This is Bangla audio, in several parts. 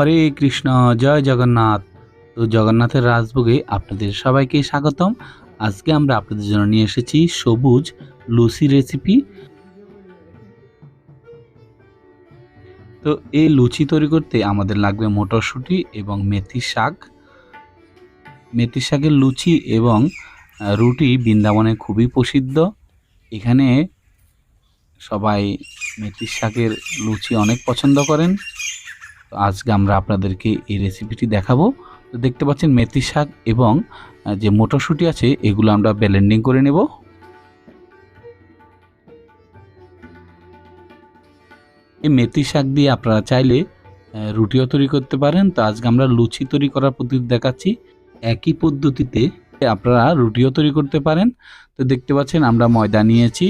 হরে কৃষ্ণ, জয় জগন্নাথ। তো জগন্নাথের রাজভোগে আপনাদের সবাইকে স্বাগতম। আজকে আমরা আপনাদের জন্য নিয়ে এসেছি সবুজ লুচি রেসিপি তো এই লুচি তৈরি করতে আমাদের লাগবে মটরশুঁটি এবং মেথি শাক। মেথি শাকের লুচি এবং রুটি বৃন্দাবনে খুবই প্রসিদ্ধ। এখানে সবাই মেথি শাকের লুচি অনেক পছন্দ করেন। তো আজকে আমরা আপনাদেরকে এই রেসিপিটি দেখাবো। তো দেখতে পাচ্ছেন মেথি শাক এবং যে মটরশুঁটি আছে, এগুলো আমরা ব্লেন্ডিং করে নেব। এই মেথি শাক দিয়ে আপনারা চাইলে রুটিও তৈরি করতে পারেন। তো আজকে আমরা লুচি তৈরি করার পদ্ধতি দেখাচ্ছি। একই পদ্ধতিতে আপনারা রুটিও তৈরি করতে পারেন। তো দেখতে পাচ্ছেন আমরা ময়দা নিয়েছি।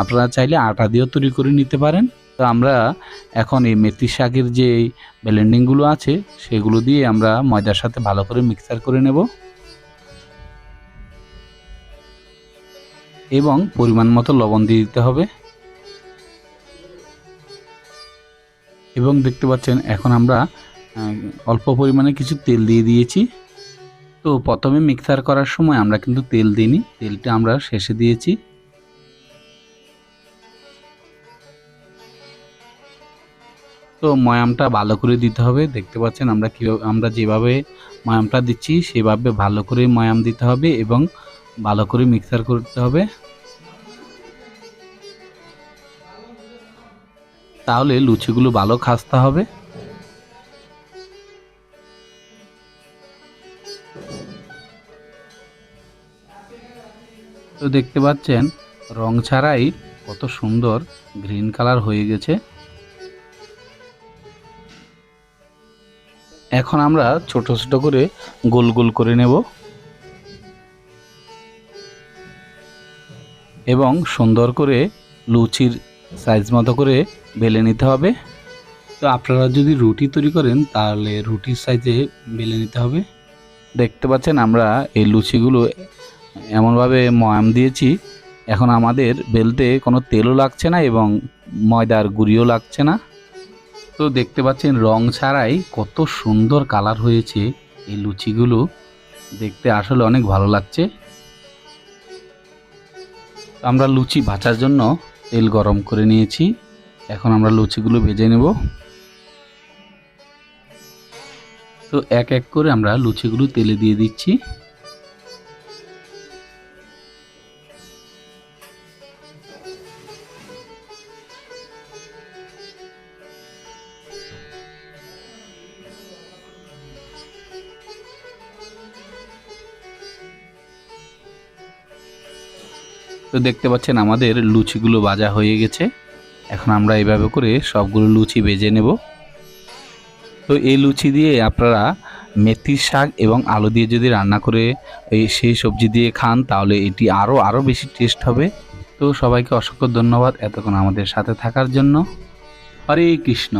আপনারা চাইলে আটা দিয়েও তৈরি করে নিতে পারেন। তো আমরা এখন এই মেথি শাকের যে ব্লেন্ডিংগুলো আছে, সেগুলো দিয়ে আমরা ময়দার সাথে ভালো করে মিক্সার করে নেব। এবং পরিমাণ মতো লবণ দিয়ে দিতে হবে। এবং দেখতে পাচ্ছেন, এখন আমরা অল্প পরিমাণে কিছু তেল দিয়ে দিয়েছি। তো প্রথমে মিক্সার করার সময় আমরা কিন্তু তেল দিইনি, তেলটা আমরা শেষে দিয়েছি। তো ময়ামটা ভালো করে দিতে হবে। দেখতে পাচ্ছেন আমরা কীভাবে, আমরা যেভাবে ময়ামটা দিচ্ছি, সেভাবে ভালো করে ময়াম দিতে হবে এবং ভালো করে মিক্সার করতে হবে। তাহলে লুচিগুলো ভালো খাস্তা হবে। তো দেখতে পাচ্ছেন রং ছাড়াই কত সুন্দর গ্রিন কালার হয়ে গেছে। এখন আমরা ছোট ছোট করে গোল গোল করে নেব। এবং সুন্দর করে লুচির সাইজ মতো করে বেলে নিতে হবে। তো আপনারা যদি রুটি তৈরি করেন, তাহলে রুটির সাইজে বেলে নিতে হবে। দেখতে পাচ্ছেন আমরা এই লুচিগুলো এমনভাবে ময়াম দিয়েছি। এখন আমাদের বেলতে কোনো তেলও লাগছে না এবং ময়দার গুঁড়িও লাগছে না। তো দেখতে পাচ্ছেন রং ছাড়াই কত সুন্দর কালার হয়েছে এই লুচিগুলো। দেখতে আসলে অনেক ভালো লাগছে। আমরা লুচি ভাজার জন্য তেল গরম করে নিয়েছি। এখন আমরা লুচিগুলো ভেজে নেব। তো এক এক করে আমরা লুচিগুলো তেলে দিয়ে দিচ্ছি। তো দেখতে পাচ্ছেন আমাদের লুচিগুলো ভাজা হয়ে গেছে। এখন আমরা এইভাবে করে সবগুলো লুচি বেজে নেব। তো এই লুচি দিয়ে আপনারা মেথির শাক এবং আলু দিয়ে যদি রান্না করে সেই সবজি দিয়ে খান, তাহলে এটি আরও আরও বেশি টেস্ট হবে। তো সবাইকে অসংখ্য ধন্যবাদ এতক্ষণ আমাদের সাথে থাকার জন্য। হরে কৃষ্ণ।